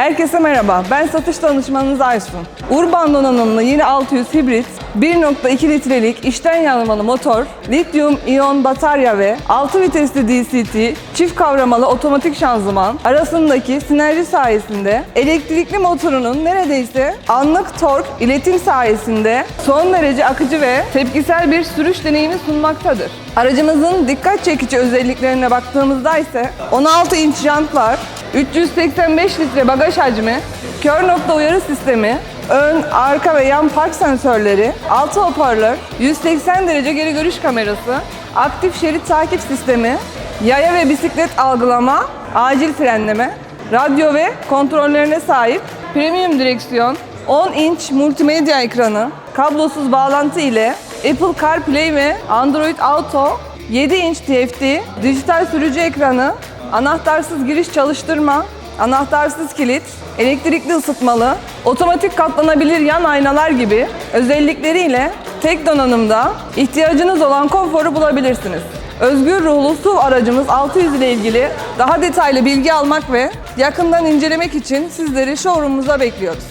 Herkese merhaba, ben satış danışmanınız Aysun. Urban donanımlı yeni 600 hibrit, 1.2 litrelik içten yanmalı motor, lityum iyon batarya ve 6 vitesli DCT, çift kavramalı otomatik şanzıman arasındaki sinerji sayesinde elektrikli motorunun neredeyse anlık tork iletim sayesinde son derece akıcı ve tepkisel bir sürüş deneyimi sunmaktadır. Aracımızın dikkat çekici özelliklerine baktığımızda ise 16 inç jantlar, 385 litre bagaj hacmi, kör nokta uyarı sistemi, ön, arka ve yan park sensörleri, 6 hoparlör, 180 derece geri görüş kamerası, aktif şerit takip sistemi, yaya ve bisiklet algılama, acil frenleme, radyo ve kontrollerine sahip premium direksiyon, 10 inç multimedya ekranı, kablosuz bağlantı ile Apple CarPlay ve Android Auto, 7 inç TFT, dijital sürücü ekranı, anahtarsız giriş çalıştırma, anahtarsız kilit, elektrikli ısıtmalı, otomatik katlanabilir yan aynalar gibi özellikleriyle tek donanımda ihtiyacınız olan konforu bulabilirsiniz. Özgür ruhlu SUV aracımız 600 ile ilgili daha detaylı bilgi almak ve yakından incelemek için sizleri showroom'umuza bekliyoruz.